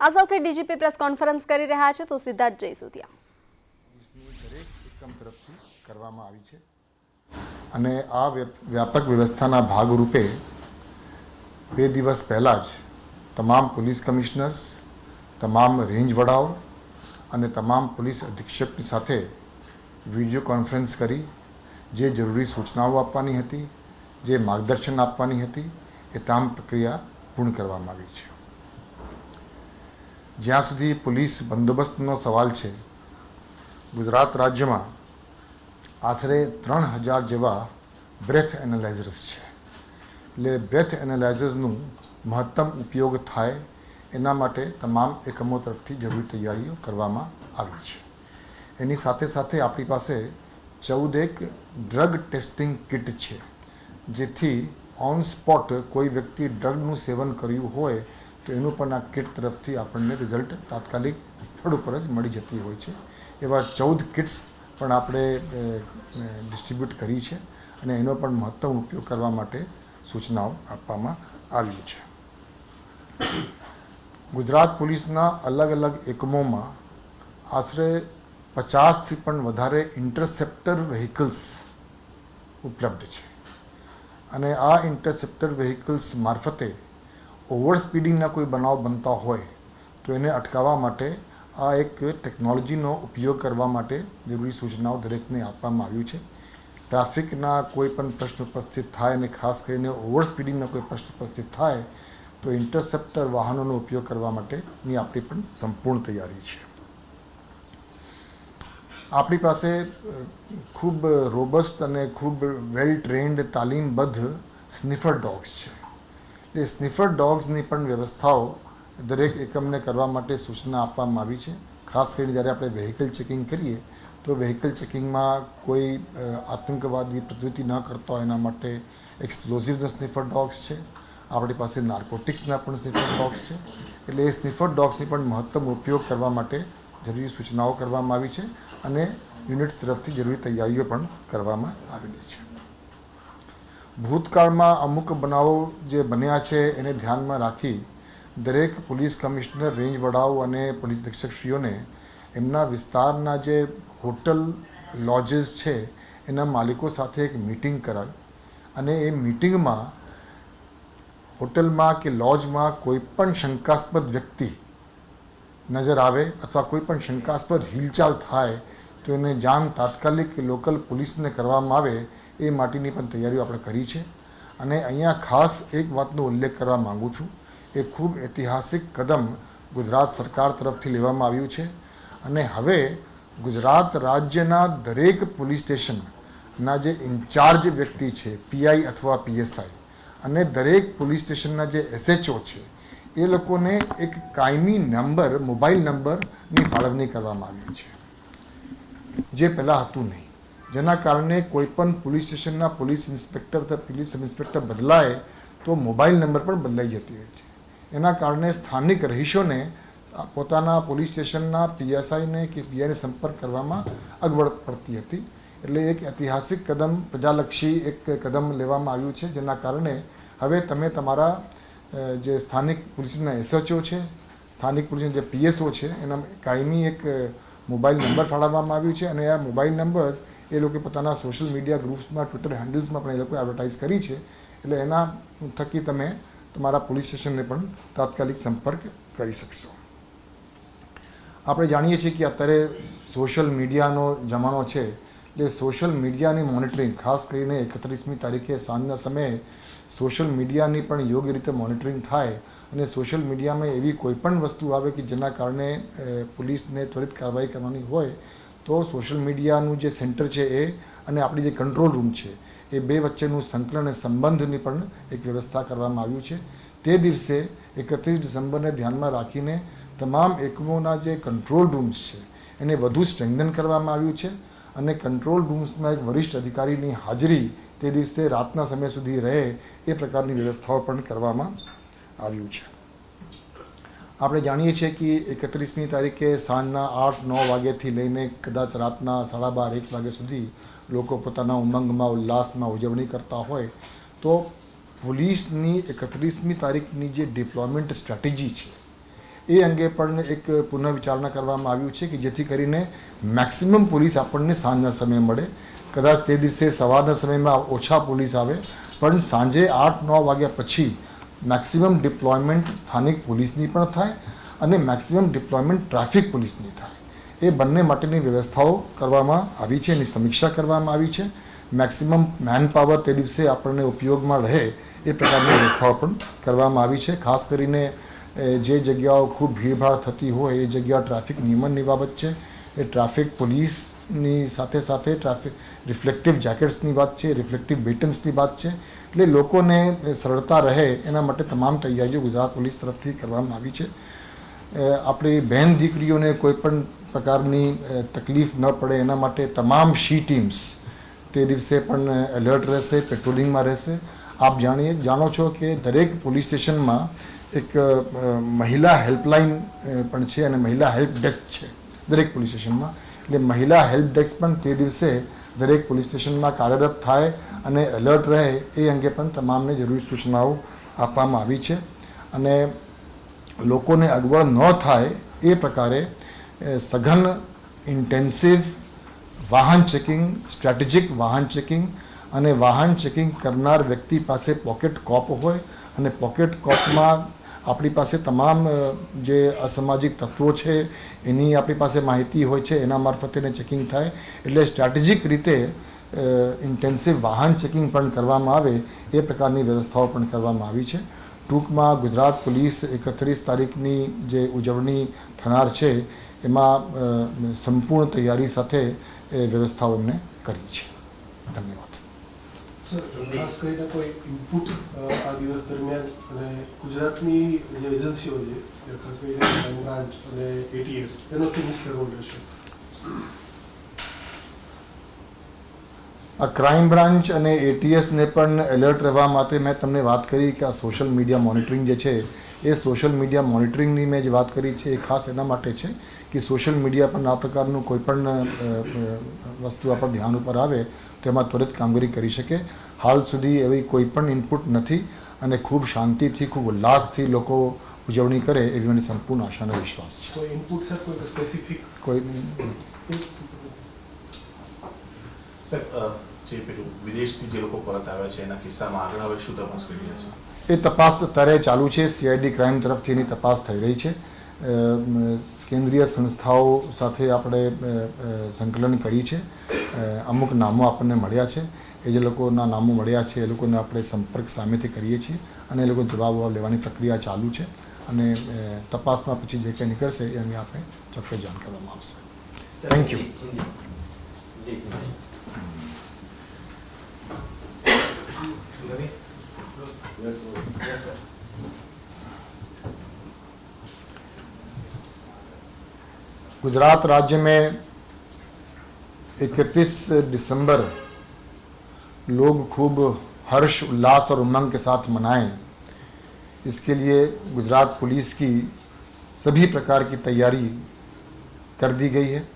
આ સાથે DGP press conference કરી રહ્યા છે તો સીધા જ જઈશું ત્યાં કરવામાં આવી છે. અને આ વ્ય- વ્યાપક વ્યવસ્થાના ભાગરૂપે બે દિવસ પહેલાં જ તમામ પોલીસ કમિશનર્સ, તમામ રેન્જ વડાઓ અને તમામ પોલીસ અધિક્ષકની સાથે વીડિયો કોન્ફરન્સ કરી, જે જરૂરી સૂચનાઓ આપવાની હતી, જે માર્ગદર્શન આપવાની હતી, એ તમામ પ્રક્રિયા પૂર્ણ કરવામાં આવી છે. જ્યાં સુધી પોલીસ બંદોબસ્તનો સવાલ છે, ગુજરાત રાજ્યમાં આશરે ત્રણ હજાર જેવા બ્રેથ એનાલાઇઝર્સ છે. એટલે બ્રેથ એનાલાઇઝર્સનું મહત્તમ ઉપયોગ થાય એના માટે તમામ એકમો તરફથી જરૂરી તૈયારીઓ કરવામાં આવી છે. એની સાથે સાથે આપણી પાસે ચૌદ એક ડ્રગ ટેસ્ટિંગ કિટ છે, જેથી ઓન સ્પોટ કોઈ વ્યક્તિ ડ્રગનું સેવન કર્યું હોય તો એનું પણ આ કિટ તરફથી આપણને રિઝલ્ટ તાત્કાલિક સ્થળ ઉપર જ મળી જતી હોય છે. એવા ચૌદ કિટ્સ પણ આપણે ડિસ્ટ્રીબ્યુટ કરી છે અને એનો પણ મહત્તમ ઉપયોગ કરવા માટે સૂચનાઓ આપવામાં આવી છે. ગુજરાત પોલીસના અલગ અલગ એકમોમાં આશરે પચાસથી પણ વધારે ઇન્ટરસેપ્ટર વ્હીકલ્સ ઉપલબ્ધ છે. અને આ ઇન્ટરસેપ્ટર વ્હીકલ્સ મારફતે ઓવર સ્પીડિંગના કોઈ બનાવ બનતા હોય, તો એને અટકાવવા માટે આ એક ટેકનોલોજીનો ઉપયોગ કરવા માટે જરૂરી સૂચનાઓ દરેકને આપવામાં આવ્યું છે. ટ્રાફિકના કોઈ પણ પ્રશ્ન ઉપસ્થિત થાય અને ખાસ કરીને ઓવર સ્પીડિંગના કોઈ પ્રશ્ન ઉપસ્થિત થાય, તો ઇન્ટરસેપ્ટર વાહનોનો ઉપયોગ કરવા માટેની આપણી પણ સંપૂર્ણ તૈયારી છે. આપણી પાસે ખૂબ રોબસ્ટ અને ખૂબ વેલ ટ્રેન્ડ તાલીમબદ્ધ સ્નિફર ડોગ્સ છે. એટલે સ્નિફર ડોગ્સની પણ વ્યવસ્થાઓ દરેક એકમને કરવા માટે સૂચના આપવામાં આવી છે. ખાસ કરીને જ્યારે આપણે વેહિકલ ચેકિંગ કરીએ, તો વેહિકલ ચેકિંગમાં કોઈ આતંકવાદી પ્રવૃત્તિ ન કરતા હોય એના માટે એક્સપ્લોઝિવના સ્નિફર ડોગ્સ છે. આપણી પાસે નાર્કોટિક્સના પણ સ્નિફર ડોગ્સ છે. એટલે એ સ્નિફર ડોગ્સની પણ મહત્તમ ઉપયોગ કરવા માટે જરૂરી સૂચનાઓ કરવામાં આવી છે અને યુનિટ તરફથી જરૂરી તૈયારીઓ પણ કરવામાં આવેલી છે. ભૂતકાળમાં અમુક બનાવો જે બન્યા છે એને ધ્યાનમાં રાખી દરેક પોલીસ કમિશનર, રેન્જ વડાઓ અને પોલીસ અધિક્ષકશ્રીઓને એમના વિસ્તારના જે હોટલ, લોજીસ છે, એના માલિકો સાથે એક મિટિંગ કરાવી અને એ મિટિંગમાં હોટલમાં કે લોજમાં કોઈ પણ શંકાસ્પદ વ્યક્તિ નજર આવે અથવા કોઈ પણ શંકાસ્પદ હિલચાલ થાય તો એને જાણ તાત્કાલિક લોકલ પોલીસને કરવામાં આવે એ માટેની પણ તૈયારીઓ આપણે કરી છે. અને અહીંયા ખાસ એક વાતનો ઉલ્લેખ કરવા માગું છું. એ ખૂબ ઐતિહાસિક કદમ ગુજરાત સરકાર તરફથી લેવામાં આવ્યું છે. અને હવે ગુજરાત રાજ્યના દરેક પોલીસ સ્ટેશનના જે ઇન્ચાર્જ વ્યક્તિ છે પીઆઈ અથવા પીએસઆઈ અને દરેક પોલીસ સ્ટેશનના જે એસએચઓ છે, એ લોકોને એક કાયમી નંબર, મોબાઈલ નંબરની ફાળવણી કરવામાં આવી છે. જે પહેલાં હતું નહીં. જેના કારણે કોઈ પણ પોલીસ સ્ટેશનના પોલીસ ઇન્સ્પેક્ટર અથવા પોલીસ સબ ઇન્સ્પેક્ટર બદલાય, તો મોબાઈલ નંબર પણ બદલાઈ જતી હોય છે. એના કારણે સ્થાનિક રહીશોને પોતાના પોલીસ સ્ટેશનના પીએસઆઈને કે પીઆઈને સંપર્ક કરવામાં અગવડ પડતી હતી. એટલે એક ઐતિહાસિક કદમ, પ્રજાલક્ષી એક કદમ લેવામાં આવ્યું છે, જેના કારણે હવે તમે તમારા જે સ્થાનિક પોલીસના એસએચઓ છે, સ્થાનિક પોલીસના જે પીએસઓ છે, એના કાયમી એક મોબાઈલ નંબર ફાળવવામાં આવ્યું છે અને આ મોબાઈલ નંબર્સ એ લોકો પોતાના સોશિયલ મીડિયા ગ્રુપ્સમાં, ટ્વિટર હેન્ડલ્સમાં પણ એ લોકોએ એડવર્ટાઇઝ કરી છે. એટલે એના થકી તમે તમારા પોલીસ સ્ટેશનને પણ તાત્કાલિક સંપર્ક કરી શકશો. આપણે જાણીએ છીએ કે અત્યારે સોશિયલ મીડિયાનો જમાનો છે એટલે સોશિયલ મીડિયાની મોનિટરિંગ, ખાસ કરીને એકત્રીસમી તારીખે સાંજના સમયે સોશિયલ મીડિયાની પણ યોગ્ય રીતે મોનિટરિંગ થાય અને સોશિયલ મીડિયામાં એવી કોઈ પણ વસ્તુ આવે કે જેના કારણે પોલીસને ત્વરિત કાર્યવાહી કરવાની હોય, તો સોશિયલ મીડિયાનું જે સેન્ટર છે એ અને આપણી જે કંટ્રોલ રૂમ છે, એ બે વચ્ચેનું સંકલન અને સંબંધની પણ એક વ્યવસ્થા કરવામાં આવ્યું છે. તે દિવસે એકત્રીસ ડિસેમ્બરને ધ્યાનમાં રાખીને તમામ એકમોના જે કંટ્રોલ રૂમ્સ છે, એને વધુ સ્ટ્રેન્થન કરવામાં આવ્યું છે. અને કંટ્રોલ રૂમ્સના એક વરિષ્ઠ અધિકારીની હાજરી તે દિવસે રાતના સમય સુધી રહે એ પ્રકારની વ્યવસ્થાઓ પણ કરવામાં આવ્યું છે. આપણે જાણીએ છીએ કે એકત્રીસમી તારીખે સાંજના આઠ નવ વાગ્યાથી લઈને કદાચ રાતના સાડા બાર, એક વાગ્યા સુધી લોકો પોતાના ઉમંગમાં, ઉલ્લાસમાં ઉજવણી કરતા હોય તો પોલીસની એકત્રીસમી તારીખની જે ડિપ્લોયમેન્ટ સ્ટ્રેટેજી છે એ અંગે પણ એક પુનઃ વિચારણા કરવામાં આવ્યું છે કે જેથી કરીને મેક્સિમમ પોલીસ આપણને સાંજના સમયે મળે. કદાચ તે દિવસે સવારના સમયમાં ઓછા પોલીસ આવે, પણ સાંજે આઠ, નવ વાગ્યા પછી મેક્સિમમ ડિપ્લોયમેન્ટ સ્થાનિક પોલીસની પણ થાય અને મેક્સિમમ ડિપ્લોયમેન્ટ ટ્રાફિક પોલીસની થાય. એ બંને માટેની વ્યવસ્થાઓ કરવામાં આવી છે એની સમીક્ષા કરવામાં આવી છે. મેક્સિમમ મેન પાવર તે દિવસે આપણને ઉપયોગમાં રહે એ પ્રકારની વ્યવસ્થાઓ પણ કરવામાં આવી છે. ખાસ કરીને જે જગ્યાઓ ખૂબ ભીડભાડ થતી હોય એ જગ્યા ટ્રાફિક નિયમનની બાબત છે. એ ટ્રાફિક પોલીસની સાથે સાથે ટ્રાફિક રિફ્લેક્ટિવ જેકેટ્સની વાત છે, રિફ્લેક્ટિવ બેટન્સની વાત છે. એટલે લોકોને સરળતા રહે એના માટે તમામ તૈયારીઓ ગુજરાત પોલીસ તરફથી કરવામાં આવી છે. આપણી બહેન દીકરીઓને કોઈ પણ પ્રકારની તકલીફ ન પડે એના માટે તમામ શી ટીમ્સ તે દિવસે પણ એલર્ટ રહેશે, પેટ્રોલિંગમાં રહેશે. આપ જાણીએ, જાણો છો કે દરેક પોલીસ સ્ટેશનમાં એક મહિલા હેલ્પલાઇન પણ છે અને મહિલા હેલ્પ ડેસ્ક છે દરેક પોલીસ સ્ટેશનમાં. એટલે મહિલા હેલ્પ ડેસ્ક પણ તે દિવસે દરેક પોલીસ સ્ટેશનમાં કાર્યરત થાય અને એલર્ટ રહે એ અંગે પણ તમામને જરૂરી સૂચનાઓ આપવામાં આવી છે. અને લોકોને અગવડ ન થાય એ પ્રકારે સઘન ઇન્ટેન્સિવ વાહન ચેકિંગ, સ્ટ્રેટેજિક વાહન ચેકિંગ અને વાહન ચેકિંગ કરનાર વ્યક્તિ પાસે પોકેટ કોપ હોય અને પોકેટ કોપમાં આપણી પાસે તમામ જે અસામાજિક તત્વો છે, એની આપણી પાસે માહિતી હોય છે, એના મારફતે ચેકિંગ થાય. એટલે સ્ટ્રેટેજિક રીતે ઇન્ટેન્સિવ વાહન ચેકિંગ પણ કરવામાં આવે, એ પ્રકારની વ્યવસ્થાઓ પણ કરવામાં આવી છે. ટૂંકમાં ગુજરાત પોલીસ એકત્રીસ તારીખની જે ઉજવણી થનાર છે, એમાં સંપૂર્ણ તૈયારી સાથે એ વ્યવસ્થાઓ એમને કરી છે. ધન્યવાદ. ખાસ કરીને કોઈ ઇનપુટ આ દિવસ દરમિયાન અને ગુજરાતની જે એજન્સીઓ છે ખાસ કરીને ક્રાઇમ બ્રાન્ચ અને એટીએસ એનો શું મુખ્ય રોલ રહેશે? આ ક્રાઇમ બ્રાન્ચ અને એટીએસને પણ એલર્ટ રહેવા માટે મેં તમને વાત કરી કે આ સોશિયલ મીડિયા મોનિટરિંગ જે છે એ સોશિયલ મીડિયા મોનિટરિંગની મેં જે વાત કરી છે એ ખાસ એના માટે છે કે સોશિયલ મીડિયા પર આ પ્રકારનું કોઈ પણ અ, અ, વસ્તુ આપણા ધ્યાન ઉપર આવે તો એમાં ત્વરિત કામગીરી કરી શકે. હાલ સુધી એવી કોઈ પણ ઇનપુટ નથી અને ખૂબ શાંતિથી ખૂબ ઉલ્લાસથી લોકો ઉજવણી કરે એવી મને સંપૂર્ણ આશાનો વિશ્વાસ છે. ઇનપુટ સર કોઈ સ્પેસિફિક કોઈ સાહેબ જે પેલું વિદેશથી જે લોકો પરત આવ્યા છે એના કિસ્સામાં આગળ હવે શું તપાસ કરી રહ્યા છે? એ તપાસ અત્યારે ચાલુ છે. સીઆઈડી ક્રાઇમ તરફથી એની તપાસ થઈ રહી છે. કેન્દ્રીય સંસ્થાઓ સાથે આપણે સંકલન કરી છે. અમુક નામો આપણને મળ્યા છે. એ જે લોકોના નામો મળ્યા છે એ લોકોને આપણે સંપર્ક સામેથી કરીએ છીએ અને એ લોકો જવાબ લેવાની પ્રક્રિયા ચાલુ છે અને તપાસમાં પછી જે કંઈ નીકળશે એ અંગે આપણે ચોક્કસ જાણ કરવામાં આવશે. થેન્ક યુ गुजरात राज्य में 31 दिसंबर लोग खूब हर्ष उल्लास और उमंग के साथ मनाएँ। इसके लिए गुजरात पुलिस की सभी प्रकार की तैयारी कर दी गई है।